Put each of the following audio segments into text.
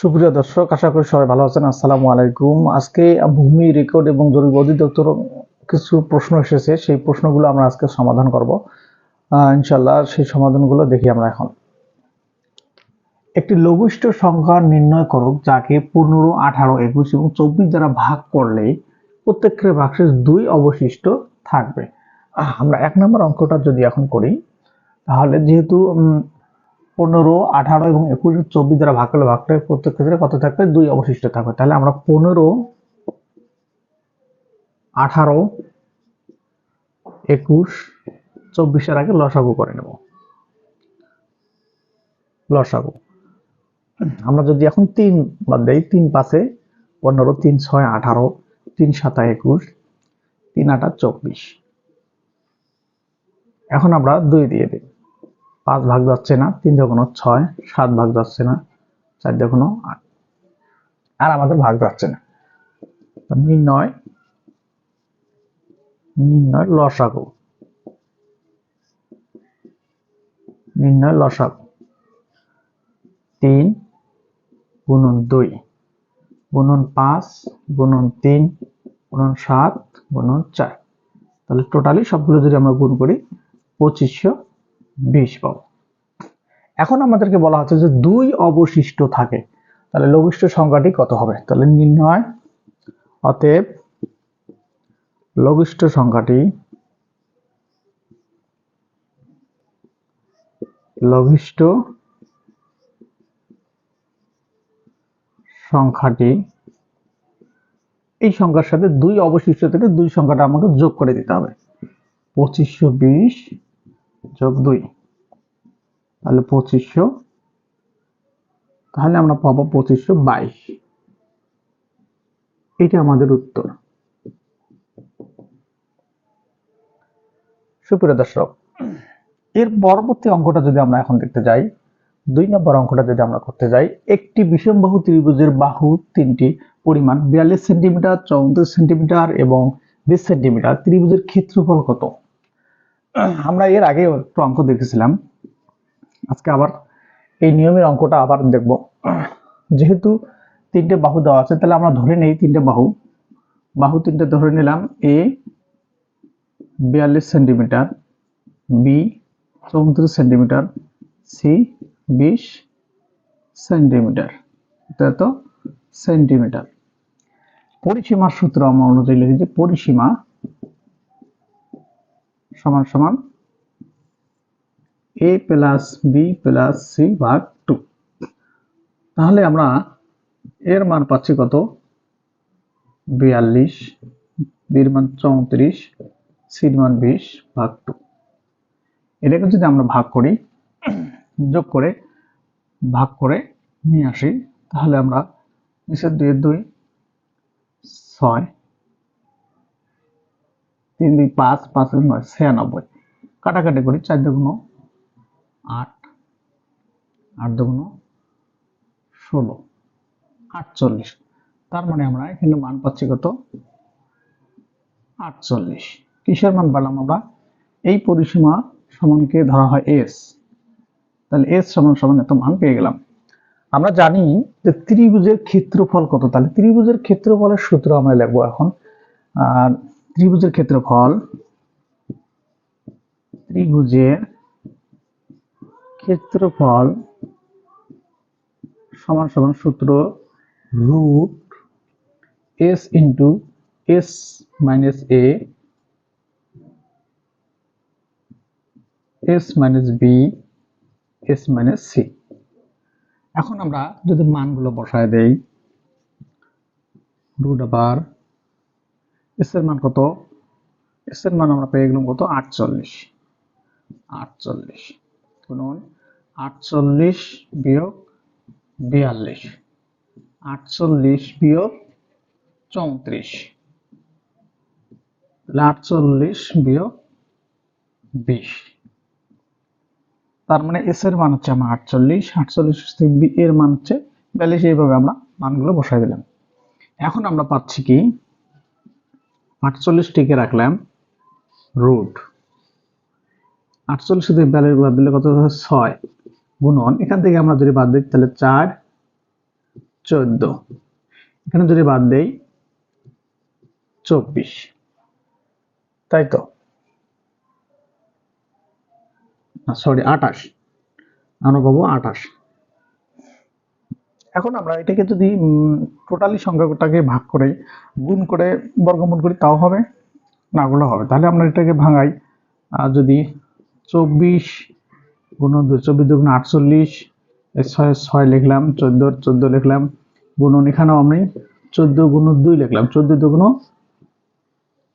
সুপ্রিয় দর্শক, আশা করি সবাই ভালো আছেন। আসসালামু আলাইকুম। আজকে ভূমি রেকর্ড এবং জরিপ অধিদপ্তর কিছু প্রশ্ন এসেছে। সেই প্রশ্নগুলো আমরা আজকে সমাধান করব। ইনশাল্লাহ সেই সমাধানগুলো দেখি আমরা এখন। একটি লঘিষ্ঠ সংখ্যা নির্ণয় করুক, যাকে পনেরো, আঠারো, একুশ এবং চব্বিশ দ্বারা ভাগ করলে প্রত্যেকের ভাগশেষ দুই অবশিষ্ট থাকবে। আমরা এক নম্বর অঙ্কটা যদি এখন করি, তাহলে যেহেতু পনেরো, আঠারো এবং একুশ চব্বিশ দ্বারা ভাগ করলে ভাগ করলে প্রত্যেক ক্ষেত্রে কত থাকবে? দুই অবশিষ্ট থাকবে। তাহলে আমরা পনেরো, আঠারো, একুশ, চব্বিশের আগে লসাগু করে নেব। লসাগু। আমরা যদি এখন তিন বাদ দেই, তিন পাশে পনেরো, তিন ছয়, আঠারো, তিন সাতা একুশ, তিন আটা চব্বিশ। এখন আমরা দুই দিয়ে দিই। পাঁচ ভাগ যাচ্ছে না, তিন যখন ছয়, সাত ভাগ যাচ্ছে না, চার যখন আট। আর আমাদের ভাগ যাচ্ছে না। নির্ণয় নির্ণয় লসাগু। নির্ণয় লসাগু। তিন গুণন দুই, গুণন পাঁচ, গুণন তিন, গুণন সাত, গুণন চার। তাহলে টোটালি সবগুলো যদি আমরা গুণ করি, পঁচিশশো বিশ পাবো। এখন আমাদেরকে বলা হচ্ছে যে দুই অবশিষ্ট থাকে। তাহলে লঘিষ্ঠ সংখ্যাটি কত হবে? তাহলে নির্ণয় অতএব লঘিষ্ঠ সংখ্যাটি লঘিষ্ঠ সংখ্যাটি এই সংখ্যার সাথে দুই অবশিষ্ট থেকে দুই সংখ্যাটা আমাকে যোগ করে দিতে হবে। পঁচিশশো বিশ যোগ দুই। তাহলে পঁচিশশো। তাহলে আমরা পাবো পঁচিশশো বাইশ। এটা আমাদের উত্তর। সুপ্রিয় দর্শক, এর পরবর্তী অঙ্কটা যদি আমরা এখন দেখতে যাই, দুই নম্বর অঙ্কটা যদি আমরা করতে যাই, একটি বিষমবাহু ত্রিভুজের বাহু তিনটি পরিমাণ বিয়াল্লিশ সেন্টিমিটার, চৌত্রিশ সেন্টিমিটার এবং বিশ সেন্টিমিটার। ত্রিভুজের ক্ষেত্রফল কত? আমরা এর আগে একটু অঙ্ক দেখেছিলাম। আজকে আবার এই নিয়মের অঙ্কটা আবার দেখব। যেহেতু তিনটে বাহু দেওয়া আছে, তাহলে আমরা ধরে নেই তিনটে বাহু। বাহু তিনটে ধরে নিলাম এ বিয়াল্লিশ সেন্টিমিটার বি চৌত্রিশ সেন্টিমিটার সি বিশ সেন্টিমিটার। এটা তো সেন্টিমিটার। পরিসীমার সূত্র আমরা অনুযায়ী লিখেছি, পরিসীমা সমান সমান A plus B plus C ভাগ টু তাহলে আমরা এর মান পাচ্ছি কত? বিয়াল্লিশ বির মান চৌত্রিশ সির মান বিশ ভাগ টু এটাকে যদি আমরা ভাগ করি, যোগ করে, ভাগ করে নিয়ে আসি, তাহলে আমরা নিচের দুই দুই, ছয় তিন দুই পাঁচ পাঁচ, নয়, ছিয়ানব্বই। কাটাকাটি করি, চার দুগুণ আট আট দুগুণ ষোলো, আটচল্লিশ। তার মানে আমরা এখানে মান পাচ্ছি কত? আটচল্লিশ। কিসের মান পেলাম আমরা? এই পরিসীমা সমানকে ধরা হয় এস তাহলে এস সমান সমান এত মান পেয়ে গেলাম। আমরা জানি যে ত্রিভুজের ক্ষেত্রফল কত? তাহলে ত্রিভুজের ক্ষেত্রফলের সূত্র আমরা লিখব এখন। আর ত্রিভুজের ক্ষেত্রফল ত্রিভুজের ক্ষেত্রফল সমান সমান সূত্র root S into S minus A, S minus B, S minus C. এখন আমরা যদি মানগুলো বসায় দেই, রুট আবার এস এর মান কত? এস এর মান আমরা পেয়ে গেলাম কত? আটচল্লিশ। আটচল্লিশ। আটচল্লিশ বিয়োগ বিয়াল্লিশ। আটচল্লিশ বিয়োগ চৌত্রিশ। আটচল্লিশ বিয়োগ বিশ। তার মানে এস এর মান হচ্ছে আমার আটচল্লিশ আটচল্লিশ বি এর মান হচ্ছে বিয়াল্লিশ। এইভাবে আমরা মানগুলো বসাই দিলাম। এখন আমরা পাচ্ছি কি? আটচল্লিশ টিকে রাখলাম রুট আটচল্লিশ থেকে বিয়াল্লিশ বাদ দিলে কত ছয় গুণন। এখান থেকে আমরা যদি বাদ দিই, তাহলে চার, চোদ্দ। এখানে যদি বাদ দেই, চব্বিশ। তাই তো? সরি আঠাশ। আমরা পাবো আঠাশ। এখন আমরা এটাকে যদি টোটালি সংখ্যাটাকে ভাগ করে, গুণ করে বর্গমূল করি, তাও হবে, না গুলো হবে। তাহলে আমরা এটাকে ভাঙাই যদি চব্বিশ গুণ চব্বিশ দুগুণ আটচল্লিশ ছয় ছয় লিখলাম, চোদ্দ চোদ্দ লিখলাম, গুণন এখানেও আমি, চোদ্দ গুণ দুই লিখলাম, চোদ্দ দুগুণ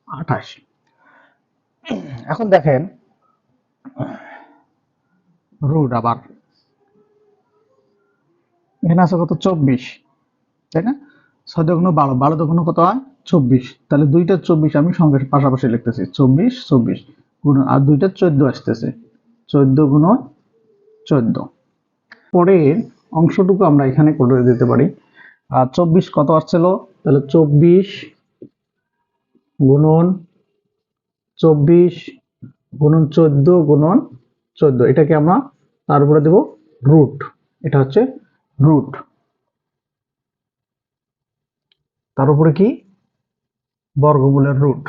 আঠাশ। এখন দেখেন, রুট আবার এখানে আছে কত? চব্বিশ। তাই না? ছয় দুগুণ বারো বারো দুগুণ কত হয়? চব্বিশ। তাহলে দুইটা চব্বিশ আমি সঙ্গে পাশাপাশি লিখতেছি। চব্বিশ চব্বিশ গুণ, আর দুইটা চোদ্দ আসতেছে। চোদ্দ গুণ চোদ্দ। পরের অংশটুকু আমরা এখানে করে দিতে পারি। আর চব্বিশ কত আসছিল? তাহলে চব্বিশ গুণন চব্বিশ গুণন চোদ্দ গুণন চোদ্দ। এটাকে আমরা তার উপরে দেব রুট এটা হচ্ছে রুট। তার উপরে কি? বর্গমূলের রুট।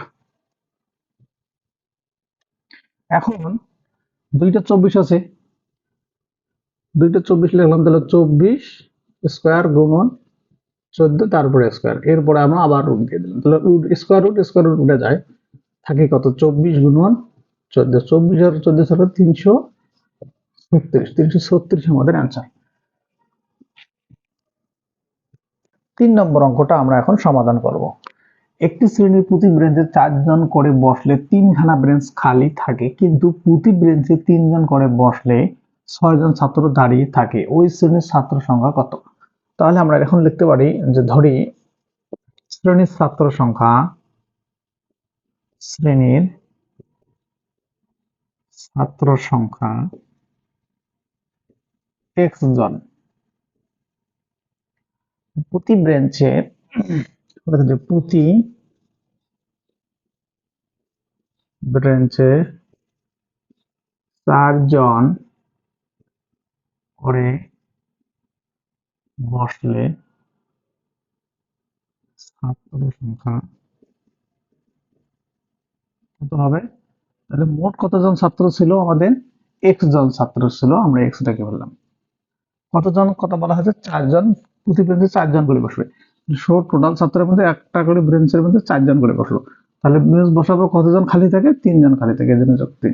এখন দুইটা চব্বিশ আছে। দুইটা চব্বিশ লিখলাম, তাহলে চব্বিশ স্কোয়ার গুণন চোদ্দ, তারপরে স্কোয়ার। এরপরে আমরা আবার রুট দিয়ে দিলাম। তাহলে root, square root square root উঠে যায়। থাকে কত? চব্বিশ গুণন চোদ্দ। চব্বিশ আর চোদ্দ ছাড়া তিনশো ছত্রিশ। তিনশো ছত্রিশ আমাদের অ্যান্সার তিন নম্বর অঙ্কটা আমরা এখন সমাধান করব। একটি শ্রেণির প্রতি ব্রেঞ্চে চারজন করে বসলে তিনখানা ব্রেঞ্চ খালি থাকে, কিন্তু প্রতি ব্রেঞ্চে তিনজন করে বসলে ছয়জন ছাত্র দাঁড়িয়ে থাকে। ওই শ্রেণির ছাত্র সংখ্যা কত? তাহলে আমরা এখন লিখতে পারি যে ধরি, শ্রেণির ছাত্র সংখ্যা শ্রেণির ছাত্র সংখ্যা এক্স জন প্রতি ব্রেঞ্চে প্রতি ব্রেঞ্চে চারজন করে বসলে ছাত্র সংখ্যা কত হবে? তাহলে মোট কতজন ছাত্র ছিল আমাদের? এক্স জন ছাত্র ছিল, আমরা এক্সটাকে বললাম। কতজন? কত বলা হয়েছে? চারজন প্রতি ব্রেঞ্চে চারজন করে বসবে। সো টোটাল ছাত্রের মধ্যে একটা করে ব্রেঞ্চের মধ্যে চারজন করে বসল। তাহলে ব্রেঞ্চ বসাবো কতজন খালি থাকে? তিনজন খালি থাকে যোগ তিন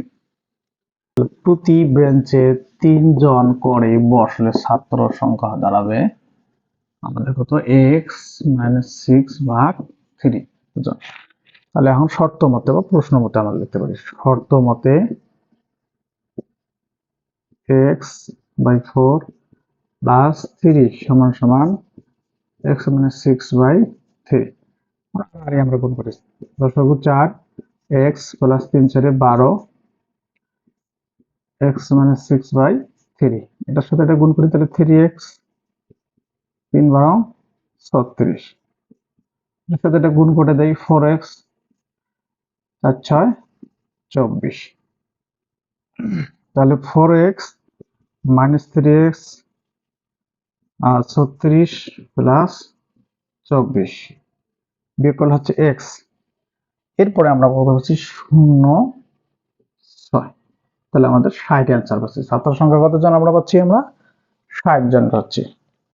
প্রতি ব্রেঞ্চে তিনজন করে বসলে ছাত্র সংখ্যা দাঁড়াবে আমাদের কত? এক্স মাইনাস সিক্স ভাগ থ্রি জন তাহলে এখন শর্ত মতে বা প্রশ্ন মতে আমরা লিখতে পারি। শর্ত মতে X by four plus three সমান সমান X minus six by three আমরা গুণ করি। দশক চার এক্স প্লাস তিন চারে বারো X minus six by three এটার সাথে এটা গুণ করি তাহলে থ্রি এক্স তিন বারো ছত্রিশ। এর সাথে এটা গুণ করে দেয় ফোর এক্স চার ছয় চব্বিশ। তাহলে four X minus three X ছত্রিশ প্লাস চব্বিশ। বিয়োগফল হচ্ছে এক্স এরপরে আমরা বলতে হচ্ছে শূন্য ছয়। তাহলে আমাদের ষাট অ্যান্সার পাচ্ছি ছাত্র সংখ্যা কতজন আমরা পাচ্ছি আমরা? ষাট জন পাচ্ছি।